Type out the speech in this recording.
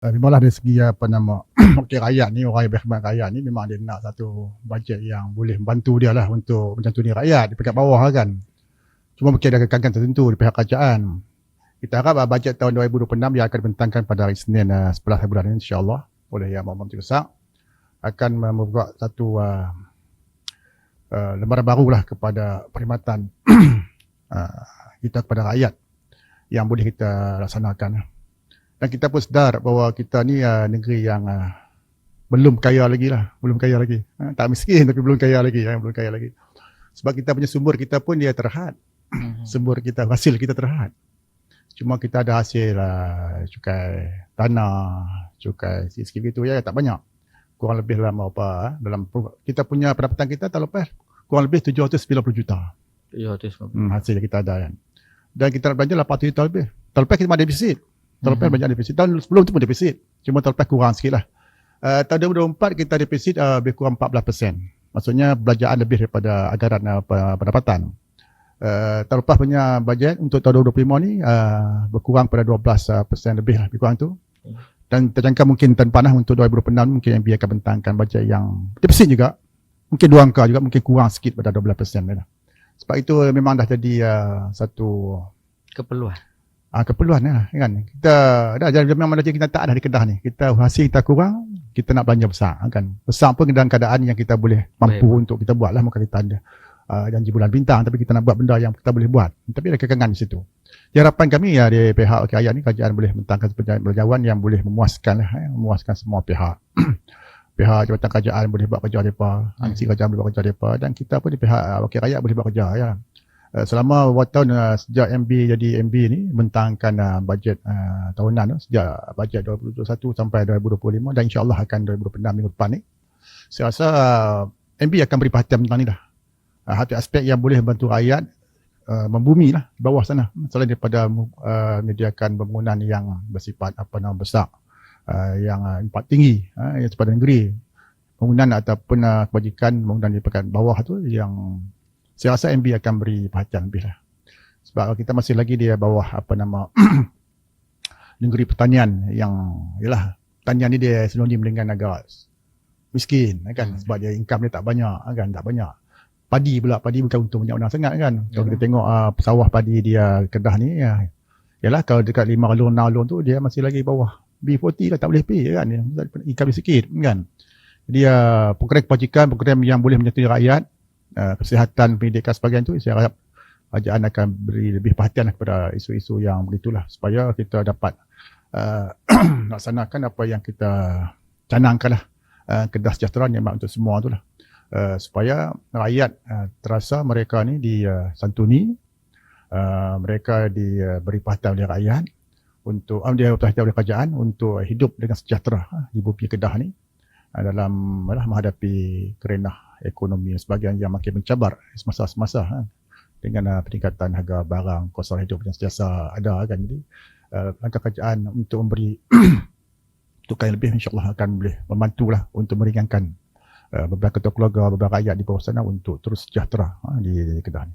Uh, memanglah dari segi apa nama wakil rakyat ni orang yang berkhidmat rakyat ni memang dia nak satu bajet yang boleh membantu dia lah untuk mencantuni rakyat di peringkat bawah lah kan. Cuma mungkin ada kekangan tertentu di pihak kerajaan. Kita harap uh, bajet tahun 2026 yang akan dibentangkan pada hari Senin uh, 11 bulan ini insyaAllah oleh Yang Menteri Besar akan membuat satu uh, uh, lembaran baru lah kepada perkhidmatan uh, kita kepada rakyat yang boleh kita laksanakan. Dan kita pun sedar bahawa kita ni uh, negeri yang uh, belum kaya lagi lah. Belum kaya lagi. Uh, tak miskin tapi belum kaya lagi. Uh, belum kaya lagi. Sebab kita punya sumber kita pun dia terhad. Mhm. sumber kita, hasil kita terhad. Cuma kita ada hasil uh, cukai tanah, cukai sikit-sikit itu ya tak banyak. Kurang lebih dalam apa dalam kita punya pendapatan kita tak lepas kurang lebih 790 juta. 790. Hmm, hasil kita ada kan. Dan kita nak belanja 800 juta lebih. Terlepas kita ada defisit. Terlepas hmm. banyak defisit. Tahun sebelum tu pun defisit. Cuma terlepas kurang sikit lah. Uh, tahun 2024 kita defisit uh, lebih kurang 14%. Maksudnya belanjaan lebih daripada agaran uh, pendapatan. Uh, terlepas punya bajet untuk tahun 2025 ni uh, berkurang pada 12% uh, lebih lah. Lebih kurang tu. Dan terjangka mungkin tahun panah untuk 2026 mungkin MB akan bentangkan bajet yang defisit juga. Mungkin dua angka juga mungkin kurang sikit pada 12% lah. Sebab itu memang dah jadi uh, satu keperluan uh, keperluan lah kan? Kita dah jadi memang dah kita tak ada di Kedah ni. Kita hasil kita kurang kita nak belanja besar kan? Besar pun dalam keadaan yang kita boleh mampu Baik. untuk kita buat lah muka kita ada uh, janji bulan bintang. Tapi kita nak buat benda yang kita boleh buat. Tapi ada kekangan di situ. Harapan kami ya di pihak kerajaan ni kerajaan boleh mentangkan penjajawan yang boleh memuaskan lah, eh, memuaskan semua pihak. Pihak jabatan kerajaan boleh buat kerja mereka, hmm. ansi kerajaan boleh buat kerja mereka dan kita pun di pihak wakil rakyat boleh buat kerja ya. Uh, selama beberapa tahun uh, sejak MB jadi MB ni bentangkan uh, bajet uh, tahunan uh, sejak bajet 2021 sampai 2025 dan insyaAllah akan 2026 minggu depan ni saya rasa uh, MB akan beri perhatian tentang ni dah. Uh, aspek yang boleh membantu rakyat uh, membumi lah di bawah sana. Selain daripada uh, menyediakan bangunan yang bersifat apa nama besar uh, yang uh, impak tinggi uh, yang sepadan negeri bangunan ataupun uh, kebajikan bangunan di pekan bawah tu yang saya rasa MB akan beri perhatian lebih lah. Sebab kita masih lagi di bawah apa nama negeri pertanian yang yalah pertanian ni dia sinonim dengan agak miskin kan? Hmm. sebab dia income dia tak banyak kan? Tak banyak. Padi pula padi bukan untuk banyak orang sangat kan? Kalau kita tengok uh, sawah padi dia Kedah ni ya. Yalah kalau dekat 5 alun 6 alun tu dia masih lagi bawah. B40 lah tak boleh pay kan? Income dia sikit kan? Dia uh, program kebajikan program yang boleh menyertai rakyat uh, kesihatan pendidikan sebagainya tu saya harap kerajaan akan beri lebih perhatian kepada isu-isu yang begitulah supaya kita dapat uh, laksanakan apa yang kita canangkan lah uh, kedah sejahtera yang untuk semua tu lah uh, supaya rakyat uh, terasa mereka ni disantuni uh, uh, mereka diberi perhatian oleh rakyat untuk um, dia oleh kerajaan untuk hidup dengan sejahtera uh, di bumi kedah ni. uh, dalam uh, menghadapi kerenah ekonomi dan sebagainya yang makin mencabar semasa-semasa kan? dengan uh, peningkatan harga barang, kos hidup yang sentiasa ada kan. Jadi uh, langkah kerajaan untuk memberi tukar yang lebih insyaAllah akan boleh membantulah untuk meringankan uh, beberapa keluarga, beberapa rakyat di bawah sana untuk terus sejahtera uh, di, di Kedah ni.